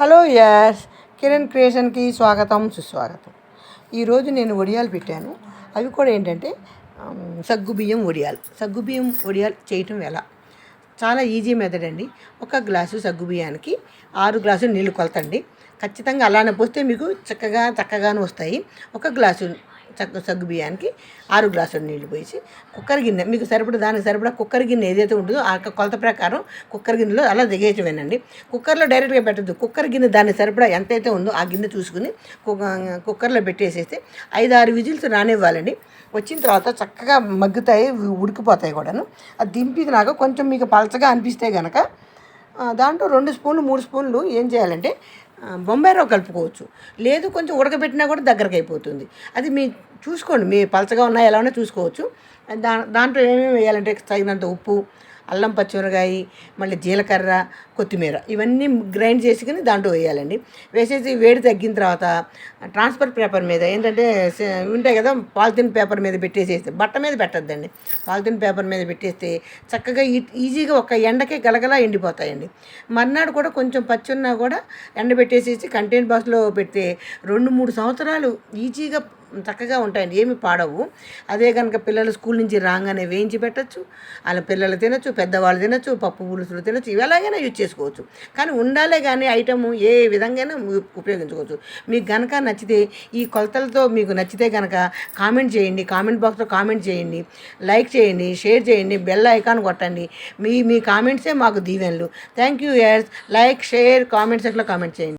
Hello as Kiran క్రియేషన్కి స్వాగతం సుస్వాగతం. ఈరోజు నేను వడియాలు పెట్టాను. అవి కూడా ఏంటంటే సగ్గుబియ్యం వడియాలు సగ్గుబియ్యం వడియాలు చేయటం ఎలా? చాలా ఈజీ మెథడ్ అండి. ఒక గ్లాసు సగ్గుబియ్యానికి ఆరు గ్లాసులు నీళ్ళు కొలతండి. ఖచ్చితంగా అలానే పోస్తే మీకు చక్కగా చక్కగానే వస్తాయి. ఒక గ్లాసు చక్క సగ్గు బియ్యానికి ఆరు గ్లాసులు నీళ్ళు పోసి కుక్కర్ గిన్నె మీకు సరిపడ దానికి సరిపడా కుక్కర్ గిన్నె ఏదైతే ఉంటుందో ఆ కొలత ప్రకారం కుక్కర్ గిన్నెలో అలా దిగేయటమేనండి కుక్కర్లో డైరెక్ట్గా పెట్టద్దు. కుక్కర్ గిన్నె దానికి సరిపడా ఎంతైతే ఉందో ఆ గిన్నె చూసుకుని కుక్క- కుక్కర్లో పెట్టేసేస్తే ఐదు ఆరు విజిల్స్ రానివ్వాలండి. వచ్చిన తర్వాత చక్కగా మగ్గుతాయి ఉడికిపోతాయి కూడాను. అది దింపినాక కొంచెం మీకు పలచగా అనిపిస్తే కనుక దాంట్లో రెండు స్పూన్లు మూడు స్పూన్లు ఏం చేయాలంటే ఆ, కలుపుకోవచ్చు. లేదు కొంచెం ఉడకబెట్టినా కూడా దగ్గరకు అయిపోతుంది. అది మీ చూసుకోండి. మీ పలచగా ఉన్నా ఎలా ఉన్నా చూసుకోవచ్చు. దా దాంట్లో ఏమేమి వేయాలంటే తగినంత ఉప్పు అల్లం పచ్చిమిరకాయ మళ్ళీ జీలకర్ర కొత్తిమీర ఇవన్నీ గ్రైండ్ చేసుకుని దాంట్లో వేయాలండి. వేసేసి వేడి తగ్గిన తర్వాత ట్రాన్స్ఫర్ పేపర్ మీద ఏంటంటే ఉంటాయి కదా పాలిథిన్ పేపర్ మీద పెట్టేసేస్తే బట్ట మీద పెట్టద్దండి. పాలిథిన్ పేపర్ మీద పెట్టేస్తే చక్కగా ఈ- ఈజీగా ఒక ఎండకే గలగలా ఎండిపోతాయండి. మర్నాడు కూడా కొంచెం పచ్చి ఉన్నా కూడా ఎండబెట్టేసేసి కంటైనర్ బాక్స్లో పెడితే రెండు మూడు సంవత్సరాలు ఈజీగా చక్కగా ఉంటాయండి. ఏమి పాడవు. అదే కనుక పిల్లలు స్కూల్ నుంచి రాగానే వేయించి పెట్టచ్చు. అలా పిల్లలు తినచ్చు పెద్దవాళ్ళు తినచ్చు పప్పు పులుసులు తినచ్చు. ఇవి ఎలాగైనా యూజ్ చేసుకోవచ్చు. కానీ ఉండాలే కానీ ఐటమ్ ఏ విధంగా ఉపయోగించుకోవచ్చు. మీకు కనుక నచ్చితే ఈ కొలతలతో మీకు నచ్చితే కనుక కామెంట్ చేయండి. కామెంట్ బాక్స్లో కామెంట్ చేయండి. లైక్ చేయండి. షేర్ చేయండి. బెల్ ఐకాన్ కొట్టండి. మీ మీ కామెంట్సే మాకు దీవెనలు. థ్యాంక్ యూ ఎస్ లైక్ షేర్ కామెంట్ సెక్షన్లో కామెంట్ చేయండి.